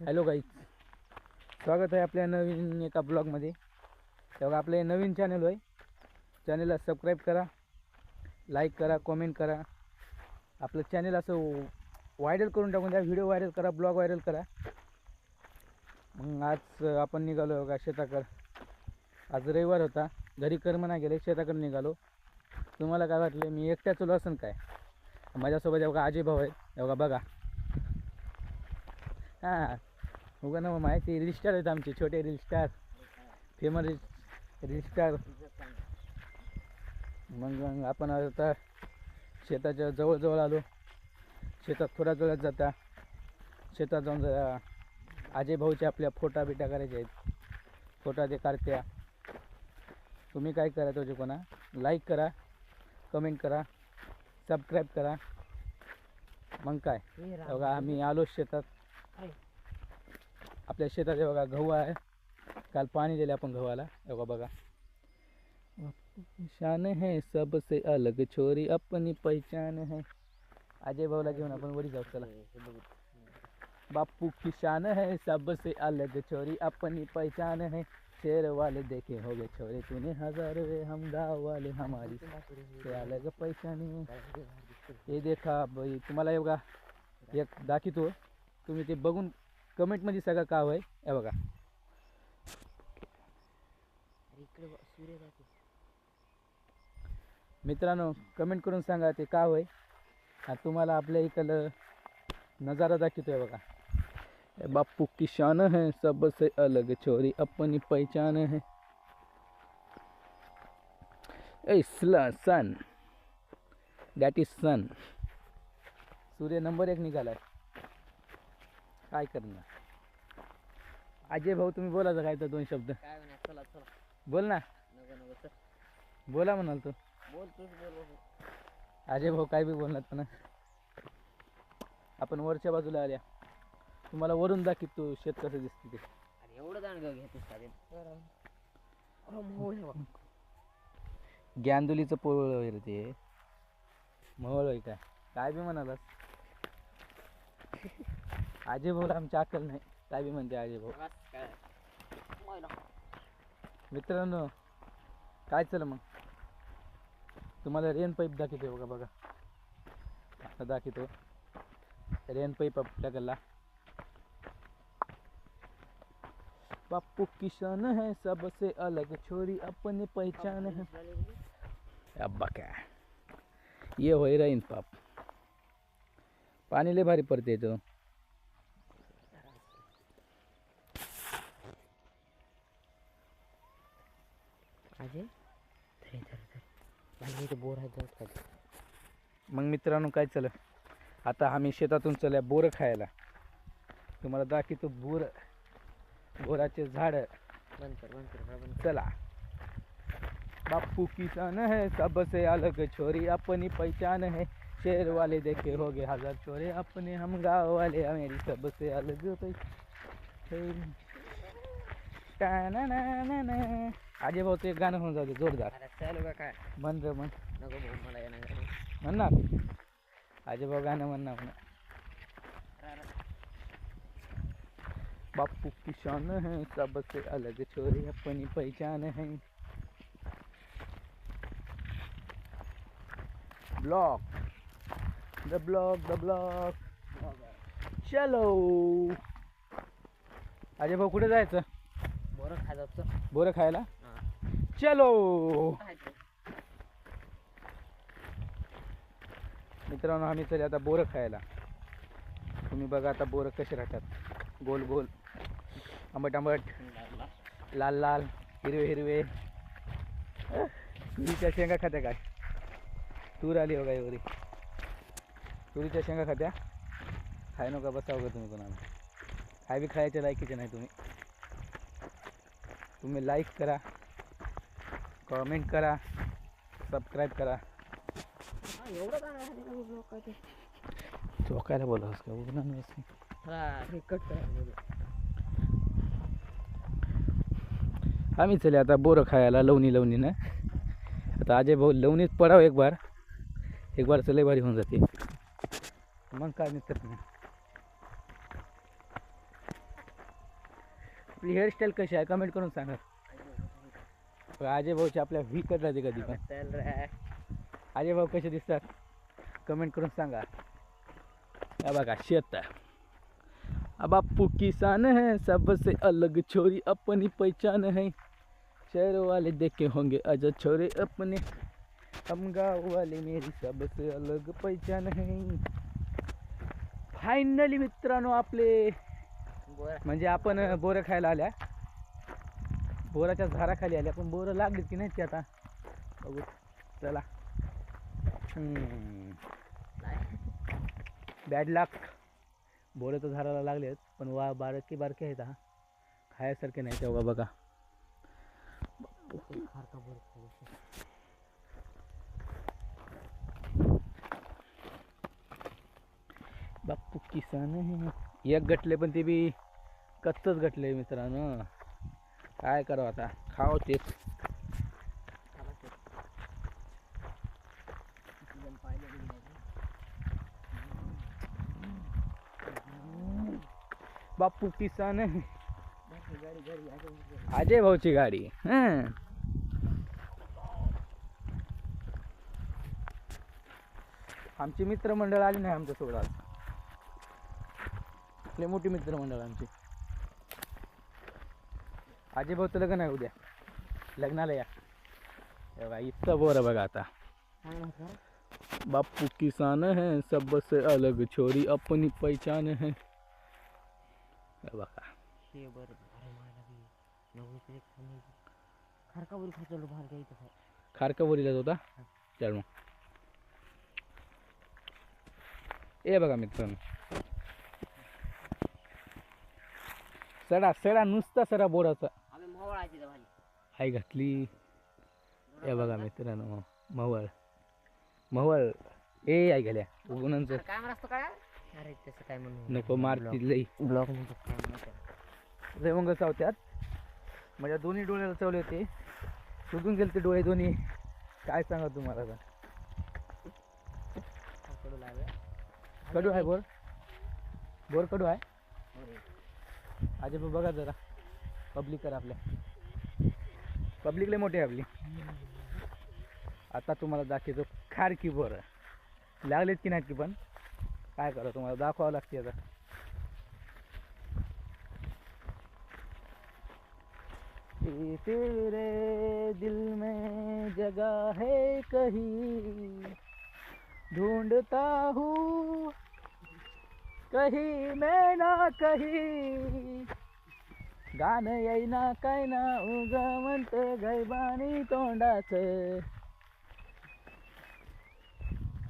Hello guys स्वागत आहे आपल्या नवीन एका ब्लॉगमध्ये तेव्हा आपलं हे नवीन चॅनल आहे चॅनलला सबस्क्राईब करा लाईक करा कॉमेंट करा. आपलं चॅनल असं व्हायरल करून टाकून द्या व्हिडिओ व्हायरल करा ब्लॉग व्हायरल करा. मग आज आपण निघालो का शेताकर आज रविवार होता. घरी कर्म नाही गेले शेताकडे निघालो. तुम्हाला काय वाटलं मी एकट्या चलो असेल काय? माझ्यासोबत एवढा आजी भाऊ आहे. एवढा बघा. हां. उगा ना मग माहिती रील स्टार आहेत आमचे छोटे reel star famous reel star मग मग आपण आता शेताच्या जवळजवळ आलो. शेतात थोड्या वेळात जाता. शेतात जाऊन जरा अजय भाऊच्या आपल्या फोटा बिटा करायच्या आहेत. फोटा ते काढत्या. तुम्ही काय करा तुझे कोणा लाईक करा कमेंट करा सबस्क्राईब करा. मग काय? बघा आम्ही आलो शेतात. आपल्या शेतात हे बघा, गहू आहे. काल पाणी दिले गव्हाला. हे बघा बघा. है सबसे अलग छोरी, अपनी पहचान है. अजय भाऊला घेऊन आपण वरी जाऊ, चला. बापू की शान है सबसे अलग छोरी, अपनी पहचान है. शेर वाले देखे हो गए छोरे, तूने हज़ार वे हम गाँव वाले हमारी से अलग पहचानी है. हे देखा बाई तुम्हाला हे बघा, एक दाखवतो. तुम्ही ते बघून कमेंटमध्ये सगळं काव आहे हे बघा. मित्रांनो कमेंट करून सांगा ते आहे आणि तुम्हाला आपल्या इकडं नजारा दाखवतोय बघा. ए बापू की शान है सबसे अलग छोरी अपनी पहचान है. ए सन. दॅट इज सन सूर्य नंबर एक निघालाय. काय करणार? अजय भाऊ तुम्ही बोलायचं काय तर दोन शब्द. काय म्हणा? चला चला. बोल ना. नको नको चल. बोला म्हणाल तू. बोल तूच बोल. अजय भाऊ काय बी बोलणार पण. आपण वरच्या बाजूला आल्या. तुम्हाला वरून दाखव तू शेत कसं दिसते ते. अरे एवढं घेतोस का रे? पोळ वगैरे ते. महळ आहे काय काय बी म्हणालास. अजय भाऊला आमची अक्कल नाही काय बी म्हणते अजय भाऊ मित्रांनो काय चल मग? तुम्हाला रेन पाईप दाखवतोय बघा बघा. आता दाखवतो रेन पाईप आपल्या गल्ला. बापू किशन है सबसे अलग छोरी अपने पहचान है। अब्बा क्या? ये होई राहीन पाप पाणी लय भारी पडते याचं अजय धरे धरे धरे माझ्या इथे बोर आहे जाऊ मग मित्रांनो काय चल आता आम्ही शेतातून चल्या बोरं खायला. तुम्हाला दाखवतो बोर बोराचे झाड. बंद कर बंद कर बंद कर. चला. बापू किसान है सबसे अलग छोरी अपनी पहचान है. शेर वाले देखे हो गए हजार छोरे अपने हम गाँव वाले मेरी सबसे अलग पहचान अजय भाऊ ते गाणं होऊन जाते जोरदार. अरे चालू का काय? म्हण रे म्हण नको भाऊ मला येणार म्हण ना अजय भाऊ गाणं म्हण ना म्हणा. बापू किसान है सबसे अलग छोरे अपनी पहचान है. Block the block the block चलो अजय भाऊ कुठे जायचं? बोर खा जातो. बोरं खायला. चलो. मित्रांनो आम्ही चले आता बोरं खायला. तुम्ही बघा आता बोरं कसे राहतात. गोल गोल. आंबट आंबट लाल लाल. हिरवे हिरवे. तुरीच्या शेंगा खात्या काय? तूर आली हो बघा एवढी? तुरीच्या शेंगा खात्या? खाय नका बसा का तुम्ही कोणाला? काय बी खायच्या लायकीचे नाही तुम्ही. तुम्ही लाईक करा. कमेंट करा सबस्क्राईब करा? चोकायला बोलावस का? नाही करा बोलू. आम्ही चले आता बोरं खायला लवणी लवणीनं. आता अजय भाऊ लवणीत पडावं एक बार एक बार लय भारी होऊन जाते. मग काय मित्र आपली हेअरस्टाईल कशी आहे? कमेंट करून सांगा. अजय भाऊची आपल्या व्ही करतात कधी पण. अजय भाऊ कसे दिसतात? कमेंट करून सांगा. या बघा शेत. अब आपू किसान है सबसे अलग छोरी अपनी पहचान है. शहर वाले देखे होंगे अजय छोरे अपने. हम गाँव वाले मेरी सबसे अलग पहचान है. फायनली मित्रांनो आपले. म्हणजे आपण बोरं खायला आल्या. बोराच्या झाडाखाली आल्या पण बोरं लागली की नाही ती आता. बघू चला. बॅड लाक बोरं तर झाडाला लागलेत पण वा बारकी बारके आहेत हा. खायासारखे नाही तेव्हा बघा खारका बाप्पू किसान एक गटले पण ते बी कच्चच गटले मित्रांनो. काय करावं आता? खाव तेच बापू ते. किसान अजय भाऊची गाडी. हं. आमची मित्रमंडळ आली नाही आमच्यासोबत आज. लय मोठी मित्रमंडळ आमची. अजय भाऊचं लग्न आहे उद्या लग्नाला या हे बघा इतकं बोर बघा आता काय म्हणतो? बापू किसान है सबसे अलग छोरी अपनी पहचान है। हे? बघा हे बरं अरे मला बी नव्वद तरी खाणे खारका बोरी खायचं भाल घ्यायचं आहे खारका बोरीलाच होता? चल। मग ए बघा मित्रांनो। सडा सडा नुसता सडा बोराचा। आई घातली. ए बघा मित्रांनो मवळ. मवळ. ए आई घाल्या उगुणांचं काय म्हणतो काय? अरे तसं काय म्हणू. नको मारती लई. ब्लॉक म्हणतो रेवंग चावत्यात माझ्या दोन्ही डोळ्याला चावले होते. सुजून गेले ते डोळे दोन्ही. काय सांगा तुम्हाला आता? कडू लागलं कडू आहे बोर? बोर कडू आहे? भाऊ बघा जरा. पब्लिक करा आपल्या. पब्लिक लय मोठी आहे आपली. आता तुम्हाला दाखवतो खारकी बोर लागलेत की नाहीत की पण? काय करा तुम्हाला? दाखवावं लागते आता. तेरे दिल में जगह है कहीं। ढूंढता हूँ, कहीं मैं ना कहीं। गाणं येईना काय ना उग म्हणत गैबानी तोंडाच.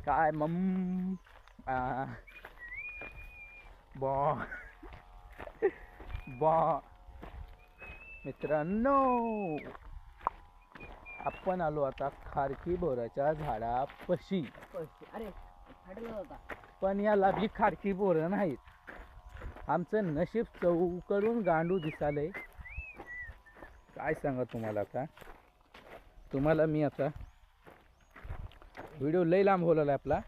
काय मम बॉ बॉ. मित्रांनो आपण आलो आता खारकी बोराच्या झाडापाशी. अरे पण याला बी खारकी बोरं नाहीत. आमचं नशीब चौकडून गांडू दिसालंय. काय सांगा तुम्हाला आता? तुम्हाला मी आता व्हिडिओ लई लांब बोलायला आपला.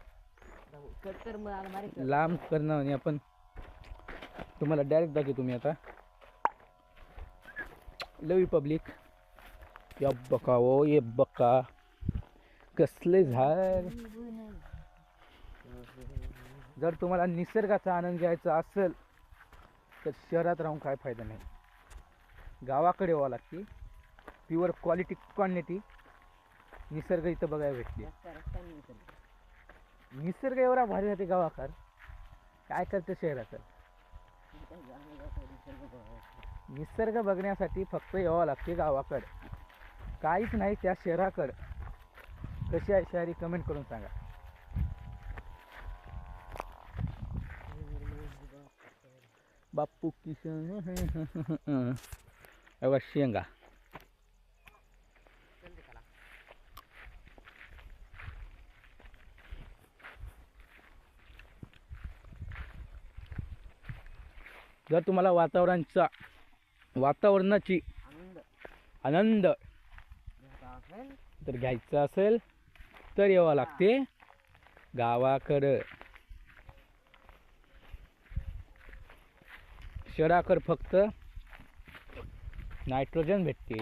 आला मारे लांब करणं आणि आपण. तुम्हाला डायरेक्ट दाखवतो तुम्ही आता. लवी पब्लिक या बका ओ ये बका. कसले झाड. जर तुम्हाला निसर्गाचा आनंद घ्यायचा असेल तर शहरात राहून काय फायदा नाही. गावाकडे यावं लागते. प्युअर क्वालिटी क्वांटिटी निसर्ग इथं बघायला भेटते. निसर्ग एवढा भारी राहते गावाकार. काय करते शहराचं? निसर्ग निसर्ग बघण्यासाठी फक्त यावं लागते गावाकडं. काहीच नाही त्या शहराकडं. कशी आहे शहरी कमेंट करून सांगा. बाप्पू किशन एवढा शेंगा जर तुम्हाला वातावरणाचा वातावरणाची आनंद तर घ्यायचा असेल तर यावं लागते गावाकडं. शराकर फक्त नायट्रोजन भेटते.